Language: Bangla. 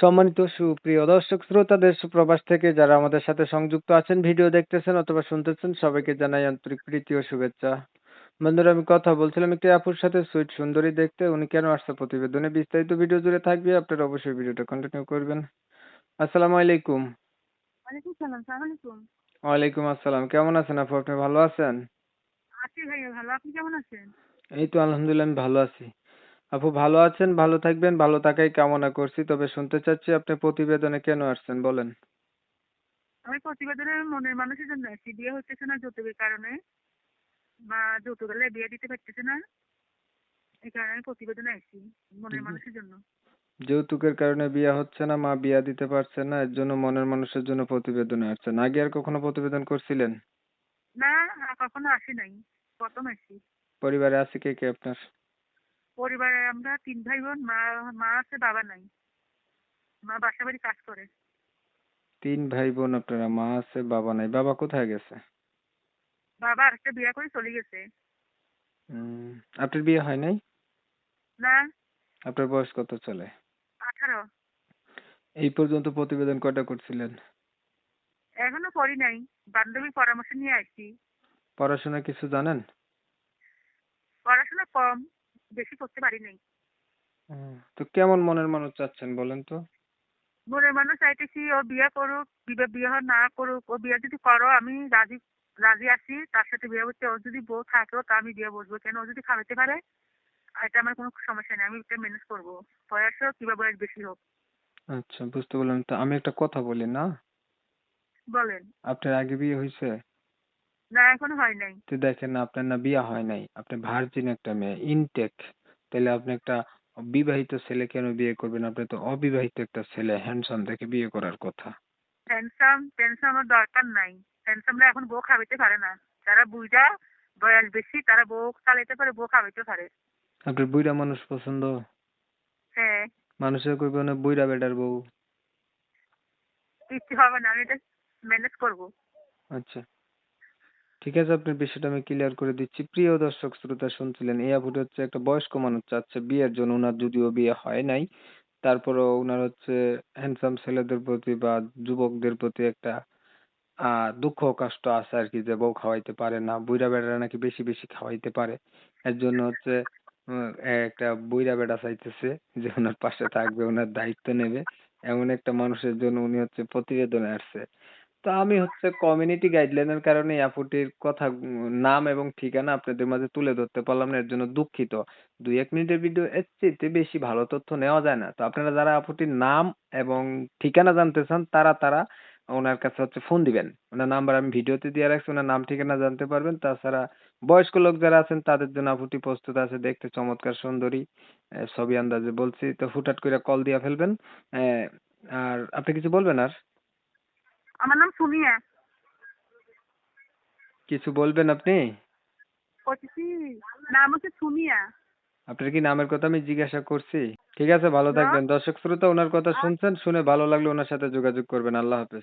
সম্মানিত সুপ্রিয় দর্শক শ্রোতা দেশ প্রবাস থেকে যারা আমাদের সাথে সংযুক্ত আছেন ভিডিও দেখতেছেন অথবা শুনতেছেন সবাইকে জানাই আন্তরিক প্রীতি ও শুভেচ্ছা। বন্ধুরা আমি কথা বলছিলাম একটি আপুর সাথে সুইট সুন্দরী দেখতে। উনি কেন আসছে প্রতিবেদনে? বিস্তারিত ভিডিও জুড়ে থাকবে আপনারা অবশ্যই ভিডিওটা কন্টিনিউ করবেন। আসসালামু আলাইকুম। ওয়ালাইকুম আসসালাম কেমন আছেন আপু? আপনি ভালো আছেন? আছি ভাইয়া ভালো। আপনি কেমন আছেন? এই তো আলহামদুলিল্লাহ আমি ভালো আছি। আপু ভালো আছেন? ভালো থাকবেন? ভালো থাকাই কামনা করছি। তবে শুনতে চাচ্ছি আপনি প্রতিবেদনে কেন আসছেন? বলেন। আমি প্রতিবেদনে মনের মানুষের জন্য আছি বিয়ে হচ্ছে না যৌতুকের কারণে। বা যৌতুক হলে বিয়ে দিতে পারতেছে না। এই কারণে আমি প্রতিবেদনে আসছি মনের মানুষের জন্য। যৌতুকের কারণে বিয়ে হচ্ছে না মা বিয়া দিতে পারছে না এর জন্য মনের মানুষের জন্য প্রতিবেদনে আসছেন। আগে আর কখনো প্রতিবেদন করছিলেন? না আর কখনো আসি নাই। প্রথম আসছি। পরিবারে আছে কে কে আপনার? পরিবারে আমরা তিন ভাই বোন মা মা আছে বাবা নাই। মা বাসা বাড়ি কাজ করে। তিন ভাই বোন আপনারা মা আছে বাবা নাই। বাবা কোথায় গেছে? বাবা আরেকটা বিয়ে করে চলে গেছে। আপনার বিয়ে হয় নাই? না। আপনার বয়স কত চলে? আঠারো। এই পর্যন্ত প্রতিবেদন কয়টা করছিলেন? এখনও করি নাই। বান্ধবীর পরামর্শ নিয়ে আসছি। পড়াশোনা কিছু জানেন? পড়াশোনা কম। বেশি করতে পারি নাই। তো কেমন মনের মানুষ চাচ্ছেন বলেন তো? মনের মানুষ চাইতেছি ও বিয়ে করুক বিয়ে বিয়ে না করুক ও বিয়ে যদি করো আমি রাজি রাজি আছি তার সাথে বিয়ে করতে ও যদি বউ থাকেও তা আমি বিয়ে বসবো। কেন ও যদি খাওয়াতে পারে এটা আমার কোনো সমস্যা নেই আমি এটা ম্যানেজ করব। বয়স হোক কিংবা বয়স বেশি হোক। আচ্ছা বুঝতে পারলাম। তো আমি একটা কথা বলি না? বলেন। আপনার আগে বিয়ে হয়েছে না এখনও হয় নাই। তো দেখেন না আপনার না বিয়ে হয় নাই। আপনি ভার্জিন একটা মেয়ে ইনটেক তাহলে আপনি একটা বিবাহিত ছেলে কেন বিয়ে করবেন? আপনি তো অবিবাহিত একটা ছেলে হ্যান্ডসাম দেখে বিয়ে করার কথা। টেনশন টেনশন দরকার নাই। টেনশনরা এখন বউ খাওয়াইতে পারে না। যারা বুঝা বয়স বেশি তারা বউ চালাইতে পারে বউ খাওয়াইতে পারে। আপনার বুইড়া মানুষ পছন্দ? হ্যাঁ। মানুষের কইবে না বুইড়া বেটার বউ? কিচ্ছু হবে না আমি এটা ম্যানেজ করব। আচ্ছা। ঠিক আছে আপনার বিষয়টা আমি ক্লিয়ার করে দিচ্ছি। প্রিয় দর্শক শ্রোতা শুনছিলেন এই আপুটা হচ্ছে একটা বয়স্ক মানুষ চাচ্ছে বিয়ের জন্য ওনার যদিও বিয়ে হয় নাই। তারপরেও ওনার হচ্ছে হ্যান্ডসাম ছেলেদের প্রতি বা যুবকদের প্রতি একটা আহ দুঃখ কষ্ট আছে আর কি যে বউ খাওয়াইতে পারে না বুইড়া বেটারা নাকি বেশি বেশি খাওয়াইতে পারে। এর জন্য হচ্ছে উম, একটা বুইড়া বেড়া চাইতেছে যে ওনার পাশে থাকবে ওনার দায়িত্ব নেবে। এমন একটা মানুষের জন্য উনি হচ্ছে প্রতিবেদনে আসছে। তো আমি হচ্ছে কমিউনিটি গাইডলাইনের কারণে এই আপুটির কথা, নাম এবং ঠিকানা আপনাদের মাঝে তুলে ধরতে পারলাম না, এর জন্য দুঃখিত। দুই এক মিনিটের ভিডিও এর চেয়ে বেশি ভালো তথ্য নেওয়া যায় না। তো আপনারা যারা আপুটির নাম এবং ঠিকানা জানতে চান, তারা তারা ওনার কাছে হচ্ছে ফোন দিবেন। ওনার নাম্বার আমি ভিডিওতে দিয়ে রাখছি, ওনার নাম ঠিকানা জানতে পারবেন। তাছাড়া বয়স্ক লোক যারা আছেন, তাদের জন্য আপুটি প্রস্তুত আছে দেখতে। চমৎকার, সুন্দরী সবই আন্দাজে বলছি। তো হুটহাট করে কল দিয়ে ফেলবেন। আর আপনি কিছু বলবেন আর? আমার নাম সুমিয়া। কিছু বলবেন আপনি? বলছি নাম হচ্ছে সুমিয়া। আপনার কি নামের কথা আমি জিজ্ঞাসা করছি? ঠিক আছে ভালো থাকবেন। দর্শক শ্রোতা ওনার কথা শুনছেন শুনে ভালো লাগলে ওনার সাথে যোগাযোগ করবেন। আল্লাহ হাফেজ।